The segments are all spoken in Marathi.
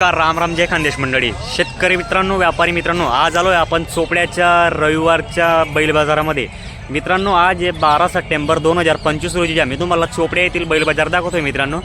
नमस्कार राम राम जय खानदेश मंडळी. शेतकरी मित्रांनो व्यापारी मित्रांनो आज आलोय आपण चोपड्याच्या रविवारच्या बैल बाजारामध्ये. मित्रांनो आज बारा सप्टेंबर दोन हजार पंचवीस रोजी मी तुम्हाला चोपड्या येथील बैल बाजार दाखवतोय मित्रांनो.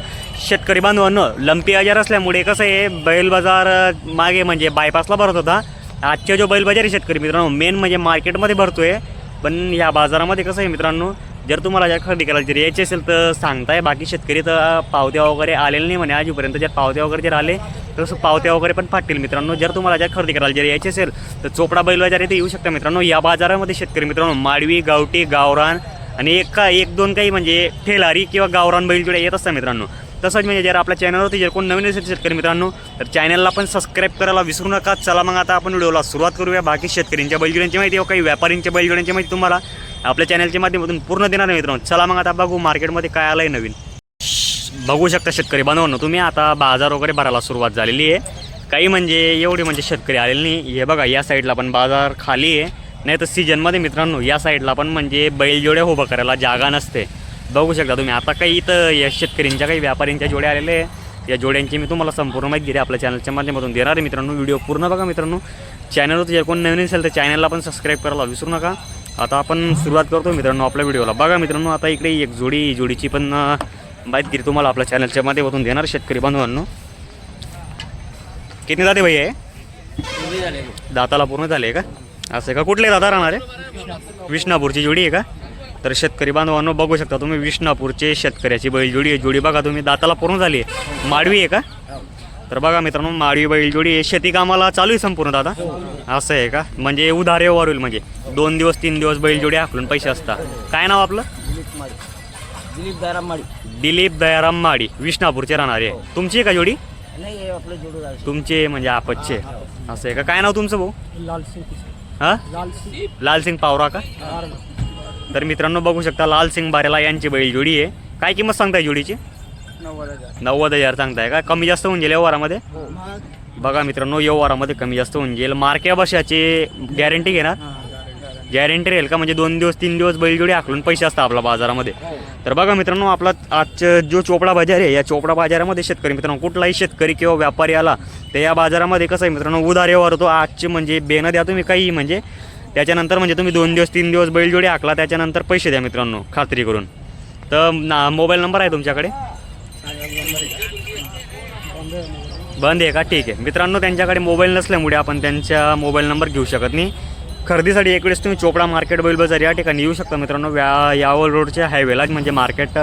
शेतकरी बांधवांनो लंपी आजार असल्यामुळे कसं आहे बैल बाजार मागे म्हणजे बायपासला भरत होता. आजच्या जो बैल बाजार आहे शेतकरी मित्रांनो मेन म्हणजे मार्केटमध्ये भरतोय. पण ह्या बाजारामध्ये कसं आहे मित्रांनो जर तुम्हाला जर खरेदी करायला जर यायची असेल तर सांगताय. बाकी शेतकरी तर पावत्या वगैरे आलेले नाही म्हणे आजूपर्यंत. जर पावत्या वगैरे जर आले तर तसं पावत्या वगैरे पण फाटतील मित्रांनो. जर तुम्हाला जर खरेदी करायला जर यायची असेल तर चोपडा बैल बाजार येथे येऊ शकता मित्रांनो. या बाजारामध्ये शेतकरी मित्रांनो माडवी गावठी गावरान आणि एक का एक दोन काही म्हणजे ठेलारी किंवा गावरान बैलजोड्या येत असतात मित्रांनो. तसंच म्हणजे जर आपल्या चॅनलवरती जर कोण नवीन असेल शेतकरी मित्रांनो तर चॅनलला पण सबस्क्राईब करायला विसरू नका. चला मग आता आपण व्हिडिओला सुरुवात करूया. बाकी शेतकऱ्यांच्या बैलजोड्यांची माहिती व काही व्यापाऱ्यांच्या बैलजोड्यांची माहिती तुम्हाला आपल्या चॅनलच्या माध्यमातून पूर्ण देणार आहे मित्रांनो. चला मग आता बघू मार्केटमध्ये काय आलं आहे नवीन. बघू शकता शेतकरी बांधवांनो तुम्ही आता बाजार वगैरे भरायला सुरुवात झालेली आहे. काही म्हणजे एवढी म्हणजे शेतकरी आलेली नाही. हे बघा या साईडला पण बाजार खाली आहे. नाही तर सीजनमध्ये मित्रांनो या साईडला पण म्हणजे बैलजोड्या उभं करायला जागा नसते. बघू शकता तुम्ही आता काही इथं या शेतकऱ्यांच्या काही व्यापाऱ्यांच्या जोड्या आलेल्या आहे या जोड्यांची मी तुम्हाला संपूर्ण माहिती दिली आपल्या चॅनलच्या माध्यमातून देणार आहे मित्रांनो. व्हिडिओ पूर्ण बघा मित्रांनो. चॅनलवर जर कोण नवीन असेल तर चॅनलला पण सबस्क्राईब करायला विसरू नका. आता आपण सुरुवात करतो मित्रांनो आपल्या व्हिडिओला. बघा मित्रांनो आता इकडे एक जोडी जोडीची पण माहिती तुम्हाला आपल्या चॅनलच्या माध्यमातून देणार शेतकरी बांधवांनो. किती जाते भाई आहे दाताला पूर्ण झाले का? असं आहे का? कुठले दादा राहणार? आहे विष्णापूरची जोडी आहे का? तर शेतकरी बांधवांनो बघू शकता तुम्ही विष्णापूरचे शेतकऱ्याची बैल जोडी आहे. जोडी बघा तुम्ही दाताला पूर्ण झाली आहे. माडवी आहे का? तर बघा मित्रांनो माडवी बैल जोडी आहे शेती कामाला चालू आहे संपूर्ण दादा. असं आहे का? म्हणजे उधार होईल म्हणजे. दोन दिवस तीन दिवस बैल जोडी हाकलून पैसे असतात. काय नाव आपलं? दिलीप दाराम माडी दिलीप दयाराम माडी विष्णापूरचे राहणारे. आहे तुमची आहे का जोडी? नाही हे आपलं जोडू झालं तुमचे म्हणजे आपतचे असं आहे का? काय नाव तुमचं भाऊ? हां लाल सिंग लालसिंग. पावरा का? तर मित्रांनो बघू शकता लालसिंग बारेला यांची बैल जोडी आहे. काय किंमत सांगताय जोडीची? नव्वद हजार. नव्वद हजार सांगताय का? कमी जास्त होऊन जाईल व्यवहारामध्ये? हो बघा मित्रांनो व्यवहारामध्ये कमी जास्त होऊन जाईल. मार्क्या बशाची गॅरंटी घेणार? गॅरंटी राहील का? म्हणजे दोन दिवस तीन दिवस बैलजोडी आखलून पैसे असतात आपल्या बाजारामध्ये. तर बघा मित्रांनो आपला आजचं जो चोपडा बाजार आहे या चोपडा बाजारामध्ये शेतकरी मित्रांनो कुठलाही शेतकरी किंवा व्यापारी आला तर या बाजारामध्ये कसं आहे मित्रांनो उधार व्यवहार होतो. आजचे म्हणजे बेनं द्या तुम्ही काही म्हणजे त्याच्यानंतर म्हणजे तुम्ही दोन दिवस तीन दिवस बैलजोडी आखला त्याच्यानंतर पैसे द्या मित्रांनो खात्री करून. तर ना मोबाईल नंबर आहे तुमच्याकडे? बंद आहे का? ठीक आहे. मित्रांनो त्यांच्याकडे मोबाईल नसल्यामुळे आपण त्यांच्या मोबाईल नंबर घेऊ शकत नाही. खरेदीसाठी एक वेळेस तुम्ही चोपडा मार्केट बैल बाजार या ठिकाणी येऊ शकता मित्रांनो. व्या यावल रोडच्या हायवेला म्हणजे मार्केट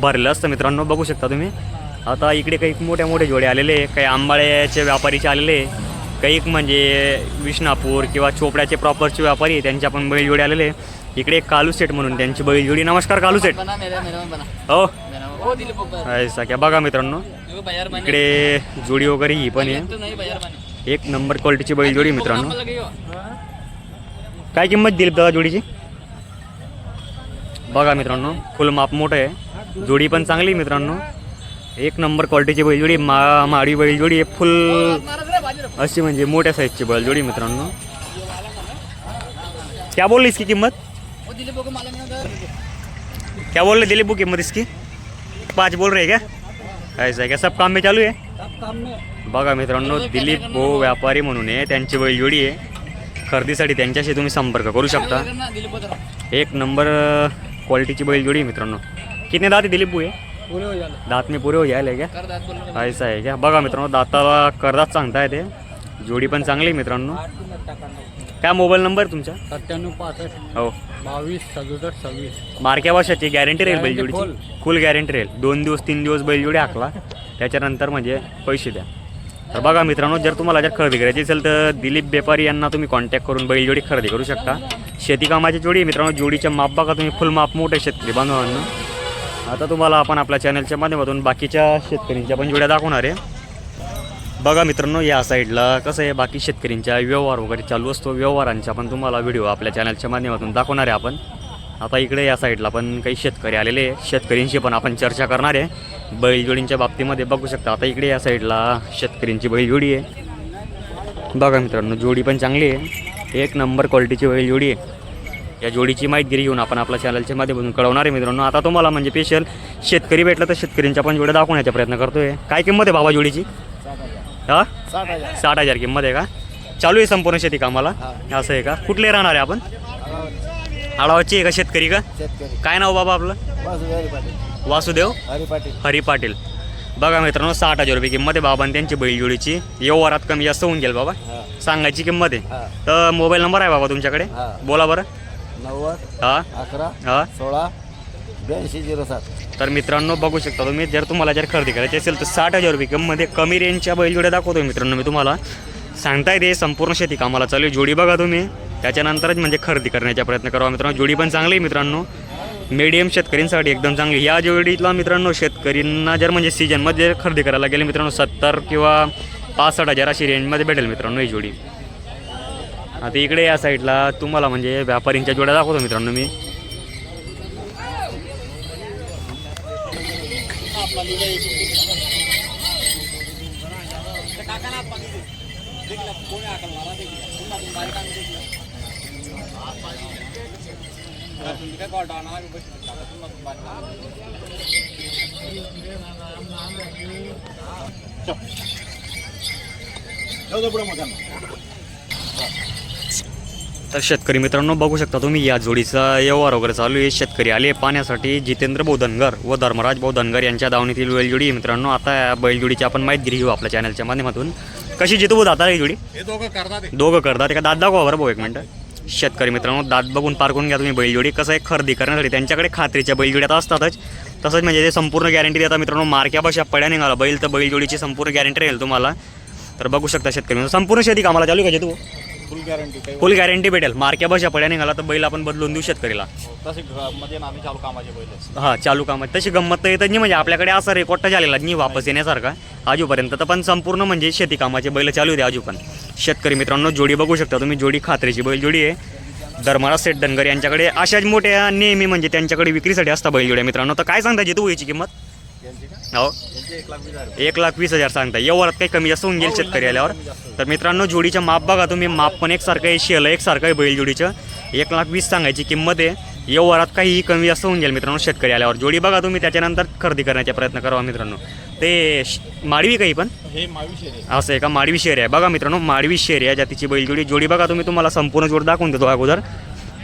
भरलं असतं मित्रांनो. बघू शकता तुम्ही. आता इकडे काही मोठ्या मोठे जोडे आलेले काही आंबाळ्याचे व्यापारीचे आलेले काही एक म्हणजे विष्णापूर किंवा चोपड्याचे प्रॉपरचे व्यापारी त्यांचे आपण बैलजोडी आलेले इकडे एक कालू सेट म्हणून त्यांची बैलजोडी. नमस्कार कालू सेट हो. ऐसा क्या? बघा मित्रांनो इकडे जोडी वगैरे ही पण आहे. एक नंबर क्वालिटीची बैल जोडी मित्रांनो. काय किंमत दिली दादा जोडीची? बघा मित्रांनो फुल माप मोठं आहे. जोडी पण चांगली आहे मित्रांनो. एक नंबर क्वालिटीची बैलजोडी मा माडी बैलजोडी आहे. फुल अशी म्हणजे मोठ्या साईजची बैलजोडी मित्रांनो. क्या बोललीस की इसकी किंमत? क्या बोलले रहे दिलीप किंमत इसकी? पाच बोल रहे क्या? ऐसा है क्या? सब काम में चालू आहे सब काम में। बघा मित्रांनो दिलीप भो व्यापारी म्हणून आहे त्यांची बैलजोडी आहे. खरेदीसाठी त्यांच्याशी तुम्ही संपर्क करू शकता. एक नंबर क्वालिटीची बैलजोडी आहे मित्रांनो. कितने दात आहे दिलीप भू आहे हो दात में पुरे हो जायला क्या? बोल रहे ऐसा आहे क्या? बघा मित्रांनो दाताला करदात सांगता येते जोडी पण चांगली आहे मित्रांनो. काय मोबाईल नंबर तुमचा? सत्त्याण्णव पासष्ट हो. बावीस सदुसष्ट सव्वीस. मार्क्या वर्षाची गॅरंटी राहील Guarantee बैलजोडीची. फुल गॅरंटी राहील दोन दिवस तीन दिवस बैलजोडी हाकला त्याच्यानंतर म्हणजे पैसे द्या. तर बघा मित्रांनो जर तुम्हाला जर खरेदी करायची असेल तर दिलीप बेपारी यांना तुम्ही कॉन्टॅक्ट करून बैलजोडी खरेदी करू शकता. शेती कामाची जोडी आहे मित्रांनो जोडीच्या माप बघा तुम्ही. फुल माप मोठे शेतकरी बांधवांना. आता तुम्हाला आपण आपल्या चॅनलच्या माध्यमातून बाकीच्या शेतकऱ्यांच्या पण जोड्या दाखवणार आहे. बघा मित्रांनो या साईडला कसं आहे बाकी शेतकऱ्यांच्या व्यवहार वगैरे चालू असतो. व्यवहारांचा पण तुम्हाला व्हिडिओ आपल्या चॅनलच्या माध्यमातून दाखवणार आहे आपण. आता इकडे या साईडला पण काही शेतकरी आलेले आहे. शेतकऱ्यांशी पण आपण चर्चा करणार आहे. बैलजोडींच्या बाबतीमध्ये बघू शकता. आता इकडे या साईडला शेतकऱ्यांची बैलजोडी आहे. बघा मित्रांनो जोडी पण चांगली आहे. एक नंबर क्वालिटीची बैलजोडी आहे. या जोडीची माहितगिरी घेऊन आपण आपल्या चॅनलच्या माध्यमातून कळवणार आहे मित्रांनो. आता तुम्हाला म्हणजे स्पेशल शेतकरी भेटलं तर शेतकऱ्यांच्या पण जोड्या दाखवण्याचा प्रयत्न करतोय. काय किंमत आहे बाबा जोडीची? हा? साठ हजार. किंमत आहे का? चालू आहे संपूर्ण शेती कामाला. असं आहे का? कुठले राहणार आहे आपण? आळावाची आहे का शेतकरी का? काय नाव बाबा आपलं? वासुदेव हरी पाटील. बघा मित्रांनो साठ हजार रुपये किंमत आहे बाबा आणि त्यांची बैलजोडीची. व्यवहारात कमी जास्त होऊन गेल बाबा. सांगायची किंमत आहे. तर मोबाईल नंबर आहे बाबा तुमच्याकडे. बोला बरं. नव्वद हा. अकरा हा. सोळा ब्याऐंशी झिरो सात. तर मित्रांनो बघू शकता तुम्ही जर तुम्हाला जर खरेदी करायची असेल तर साठ हजार रुपये किंमतमध्ये कमी रेंजच्या बैलजोड्या दाखवतो मित्रांनो मी तुम्हाला. सांगता येते संपूर्ण शेती कामाला चालू आहे. जोडी बघा तुम्ही. त्याच्यानंतरच म्हणजे खरेदी करण्याचा प्रयत्न करावा मित्रांनो. जोडी पण चांगली आहे मित्रांनो. मीडियम शेतकऱ्यांसाठी एकदम चांगली या जोडीतला मित्रांनो शेतकऱ्यांना जर म्हणजे सीजनमध्ये जर खरेदी करायला गेले मित्रांनो सत्तर किंवा पासष्ट हजार अशी रेंजमध्ये भेटेल मित्रांनो ही जोडी. आता इकडे या साईडला तुम्हाला म्हणजे व्यापारींच्या जोड्या दाखवतो मित्रांनो मी. काकांना पाहिजे देखला कोणी आकल मारा देखला पुन्हा तुम्ही बारीक आणून देखला तुम्ही काय कॉल डाणा आम्ही बसले काका पुन्हा तुम्ही बारीक जाऊ दे पुढे मोठ्या तर शेतकरी मित्रांनो बघू शकता तुम्ही या जोडीचा व्यवहार वगैरे चालू आहे. शेतकरी आले पाण्यासाठी जितेंद्र बौधनगर व धर्मराज बौधनगर यांच्या दावणीतील बैलजोडी मित्रांनो. आता या बैलजोडीची आपण माहिती घेऊ आपल्या चॅनलच्या माध्यमातून. कशी जितू दाता ही जोडी? दोघं करतात एका. दात दाखवा बरं भाऊ एक मिनटं. शेतकरी मित्रांनो दात बघून पार करून घ्या तुम्ही बैलजोडी. कसं आहे खरेदी करण्यासाठी त्यांच्याकडे खात्रीच्या बैलजोड्या असतातच. तसंच म्हणजे ते संपूर्ण गॅरंटी देतात मित्रांनो मार्क्या बशा पड्या निघाला. बैल तर बैलजोडीची संपूर्ण गॅरंटी राहील तुम्हाला. तर बघू शकता शेतकरी. संपूर्ण शेती कामाला चालू आहे का तू फुल गॅरंटी काही फुल गॅरंटी भेटेल. मार्क्या बशा पड्या निघाला तर बैल आपण बदलून देऊ शेतकरीला. तसे मध्ये ना आम्ही चालू कामाचे पहिले हा चालू कामात तशी गंमत तर येतच नाही. म्हणजे आपल्याकडे असा रेकॉर्ड तर झालेला नाही वापस येण्यासारखा. आजूपर्यंत तर पण संपूर्ण म्हणजे शेती कामाचे बैल चालू होते आजू पण शेतकरी मित्रांनो जोडी बघू शकता तुम्ही. जोडी खात्रीची बैल जोडी आहे. धर्मराज सेठ धनगर यांच्याकडे अशाच मोठ्या नेहमी म्हणजे त्यांच्याकडे विक्रीसाठी असतात बैलजोड्या मित्रांनो. तर काय सांगता तू याची किंमत? हो. एक लाख वीस हजार एक सांगता व्यवहारात काही कमी जास्त होऊन गेल शेतकरी आल्यावर. तर मित्रांनो जोडीचं माप बघा तुम्ही. माप पण एकसारखं आहे शेल एकसारखं आहे बैल जोडीचं. एक लाख वीस सांगायची किंमत आहे. व्यवहारात काही कमी जास्त होऊन गेल मित्रांनो शेतकरी आल्यावर. जोडी बघा तुम्ही त्याच्यानंतर खरेदी करण्याचा प्रयत्न करावा मित्रांनो. ते माडवी काही पण? हे आहे. असं आहे का? माडवी शेर आहे. बघा मित्रांनो माडवी शेर या जातीची बैलजोडी जोडी. बघा तुम्ही तुम्हाला संपूर्ण जोड दाखवून देतो अगोदर.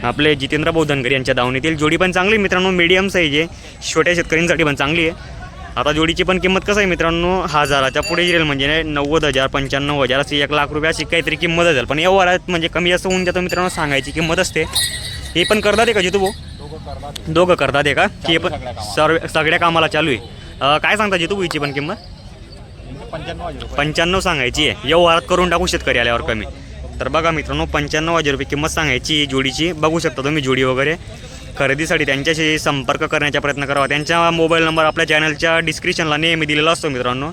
आपले जितेंद्र बौद्धनकर यांच्या दावणीतील जोडी पण चांगली आहे मित्रांनो. मीडियम साईज आहे. छोट्या शेतकऱ्यांसाठी पण चांगली आहे. आता जोडीची पण किंमत कसं आहे मित्रांनो? हजाराच्या पुढे येईल म्हणजे नव्वद हजार पंच्याण्णव हजार अशी एक लाख रुपये अशी काहीतरी किंमत असेल. पण व्यवहारात म्हणजे कमी जास्त होऊन जातं मित्रांनो सांगायची किंमत असते. हे पण करतात आहे का जितू भाऊ दोघं करतात आहे का? हे पण सर्व सगळ्या कामाला चालू आहे. काय सांगता जितू भाऊची पण किंमत? पंच्याण्णव पंच्याण्णव सांगायची आहे. व्यवहारात करून टाकू शेतकरी आल्यावर कमी. तर बघा मित्रांनो पंच्याण्णव हजार रुपये किंमत सांगायची जोडीची. बघू शकता तुम्ही जोडी वगैरे. खरेदीसाठी त्यांच्याशी संपर्क करण्याचा प्रयत्न करावा. त्यांचा मोबाईल नंबर आपल्या चॅनलच्या डिस्क्रिप्शनला नेहमी दिलेला असतो मित्रांनो.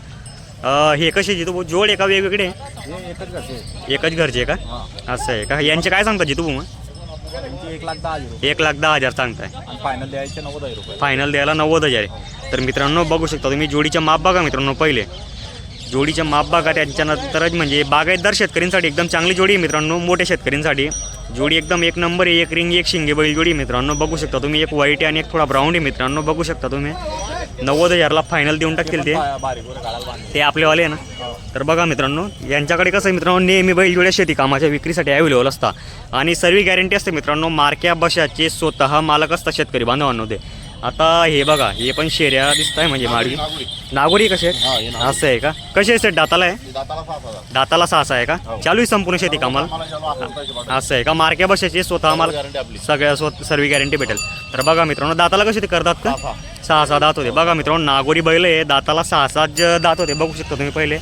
हे कसे जितू जोड आहे का वेगवेगळे? एकच घरचे आहे. का? असं आहे का? यांचे काय सांगता जितू मग? एक लाख दहा हजार एक लाख दहा हजार सांगताय. फायनल द्यायचे नव्वद हजार रुपये फायनल द्यायला नव्वद हजार आहे. तर मित्रांनो बघू शकता तुम्ही जोडीच्या माप बघा मित्रांनो पहिले. जोडीच्या माप बघा त्यांच्यानंतरच म्हणजे बागायतदार शेतकऱ्यांसाठी एकदम चांगली जोडी आहे मित्रांनो मोठ्या शेतकऱ्यांसाठी. जोडी एकदम एक नंबर आहे एक रिंग एक शिंगे बैल जोडी मित्रांनो. बघू शकता तुम्ही एक वाईट आहे आणि एक थोडा ब्राऊन आहे मित्रांनो. बघू शकता तुम्ही. नव्वद हजारला फायनल देऊन टाकतील ते. ते आपलेवाले आहे ना? तर बघा मित्रांनो यांच्याकडे कसं आहे मित्रांनो नेहमी बैलजोड्या शेती कामाच्या विक्रीसाठी अवेलेबल असतात. आणि सर्व गॅरंटी असते मित्रांनो मार्क्या बशाचे स्वतः मालक असतात शेतकरी बांधवांनो ते. आता हे बघा हे पण शेऱ्या दिसत आहे म्हणजे नागुडी. नागोरी. कसे. असं आहे का? कसे आहे सेट दाताला आहे? दाताला सहा आहे का? हो. चालू आहे संपूर्ण शेती कामाला. असं आहे का? मार्क्या बशाचे स्वतः आपली. सगळ्या स्वत सर्व गॅरंटी भेटेल. तर बघा मित्रांनो दाताला कसे ते करतात का? सहा, सहा. दात होते. बघा मित्रांनो नागोरी बैल आहे दाताला सहा सात दात होते बघू शकता तुम्ही पहिले.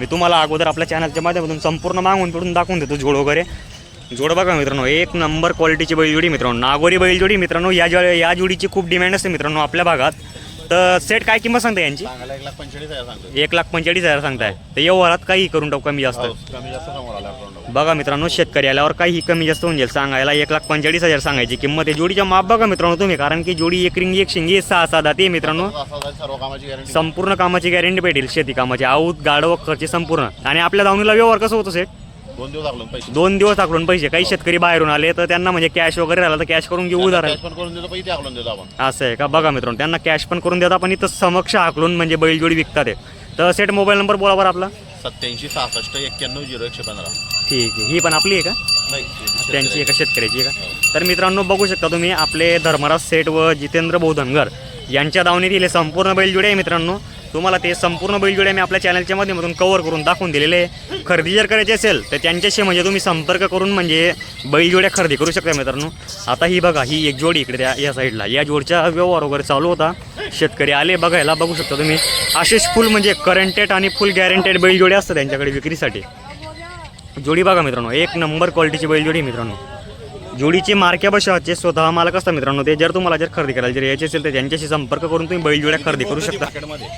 मी तुम्हाला अगोदर आपल्या चॅनलच्या माध्यमातून संपूर्ण मागून पिढून दाखवून देतो जोड वगैरे. जोड बघा मित्रांनो एक नंबर क्वालिटीची बैलजोडी मित्रांनो नागोरी बैलजोडी मित्रांनो या जो या जोडीची खूप डिमांड असते मित्रांनो आपल्या भागात. तर सेट काय किंमत सांगता यांची? सांगायला एक लाख पंचेचाळीस हजार सांगतो एक लाख पंचेचाळीस हजार सांगताय. तर व्यवहारात काही करून टाकू कमी जास्त? हो, कमी जास्त समोर आला आपण बघा मित्रांनो शेतकरी आल्यावर काही कमी जास्त होऊन जाईल. सांगायला एक लाख पंचेचाळीस हजार सांगायची किंमत आहे. जोडीच्या माप बघा मित्रांनो तुम्ही कारण की जोडी एक रिंगी एक शिंगी सहा सहा दाती आहे मित्रांनो. सर्व कामाची गॅरंटी संपूर्ण कामाची गॅरंटी भेटेल शेती कामाची. आऊत गाडव खर्च संपूर्ण. आणि आपल्या दावणीला व्यवहार कसं होतं सेट दोन दिवस लागलो पैसे? दोन दिवस पैसे. काही शेतकरी बाहेरून आले तर त्यांना म्हणजे कॅश वगैरे राहिला तर कॅश करून घेऊ उधार कॅश पण करून देतो पैसे हाकलून देतो आपण. असं आहे का? बघा मित्रांनो त्यांना कॅश पण करून देतात पण इथं समक्ष हाकलून म्हणजे बैलजोडी विकतात तर सेट मोबाईल नंबर बोला बरं आपला. सत्याऐंशी सहासष्ट एक्क्याण्णव झिरो एकशे पंधरा. ठीक आहे. ही पण आपली आहे का? नाही त्यांची एका शेतकऱ्याची आहे का? तर मित्रांनो बघू शकता तुम्ही आपले धर्मराज सेठ व जितेंद्र भाऊ धनगर यांच्या दावणीतील हे संपूर्ण बैलजोडे आहे मित्रांनो. तुम्हाला ते संपूर्ण बैलजोडे मी आपल्या चॅनलच्या माध्यमातून कव्हर करून दाखवून दिलेले आहे. खरेदी जर करायची असेल तर त्यांच्याशी म्हणजे तुम्ही संपर्क करून म्हणजे बैलजोड्या खरेदी करू शकता मित्रांनो. आता ही बघा ही एक जोडी इकडे त्या या साईडला या जोडच्या व्यवहार वगैरे चालू होता. शेतकरी आले बघायला बघू शकता तुम्ही. असेच फुल म्हणजे करंटेड आणि फुल गॅरंटेड बैलजोड्या असतात त्यांच्याकडे विक्रीसाठी. जोडी बघा मित्रांनो एक नंबर क्वालिटीची बैलजोडी मित्रांनो. जोडीचे मार्क्या बशाचे स्वतः मालक असतात मित्रांनो ते. जर तुम्हाला जर खरेदी करायला जर यायचे असेल तर त्यांच्याशी संपर्क करून तुम्ही बैलजोड्या खरेदी करू शकता.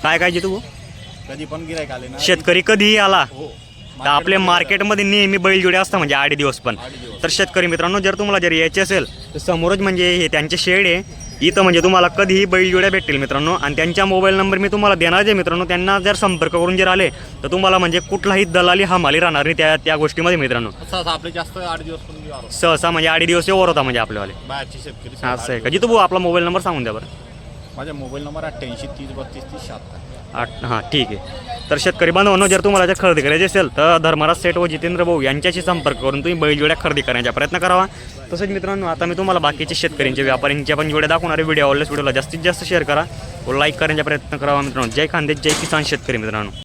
काय काय तू? कधी पण गिरायक आले ना. शेतकरी कधीही आला? हो. तर आपल्या मार्केटमध्ये नेहमी बैलजोडे असतात म्हणजे आठ दिवस पण. तर शेतकरी मित्रांनो जर तुम्हाला जर यायचे असेल तर समोरच म्हणजे हे त्यांचे शेड आहे. इथं म्हणजे तुम्हाला कधीही बैलजोड्या भेटतील मित्रांनो. आणि त्यांच्या मोबाईल नंबर मी तुम्हाला देणार आहे मित्रांनो. त्यांना जर संपर्क करून जर आले तर तुम्हाला म्हणजे कुठलाही दलाली हमाली राहणार नाही त्या त्या गोष्टीमध्ये मित्रांनो. असं आपले जास्त आठ दिवस. सहसा म्हणजे आठ दिवस व्यवहार होता म्हणजे आपल्यावाले. शेतकरी असं आहे का? जिथं भाऊ आपला मोबाईल नंबर सांगून द्या बरं. माझा मोबाईल नंबर अठ्ठ्याऐंशी तीस बत्तीस तीस शहात्तर. आठ हां ठीक आहे. तर शेतकरी बांधवांनो जर तुम्हाला जर खरेदी करायची असेल तर धर्मराज सेठ व जितेंद्र भाऊ यांच्याशी संपर्क करून तुम्ही बैलजोड्या खरेदी करण्याचा प्रयत्न करावा. तसंच मित्रांनो आता मी तुम्हाला बाकीचे शेतकऱ्यांचे व्यापाऱ्यांच्या पण जोड्या दाखवणारे व्हिडिओ आवडल्यास व्हिडिओला जास्तीत जास्त शेअर करा. व लाईक करण्याचा प्रयत्न करावा मित्रांनो. जय खांदे जय किसान शेतकरी मित्रांनो.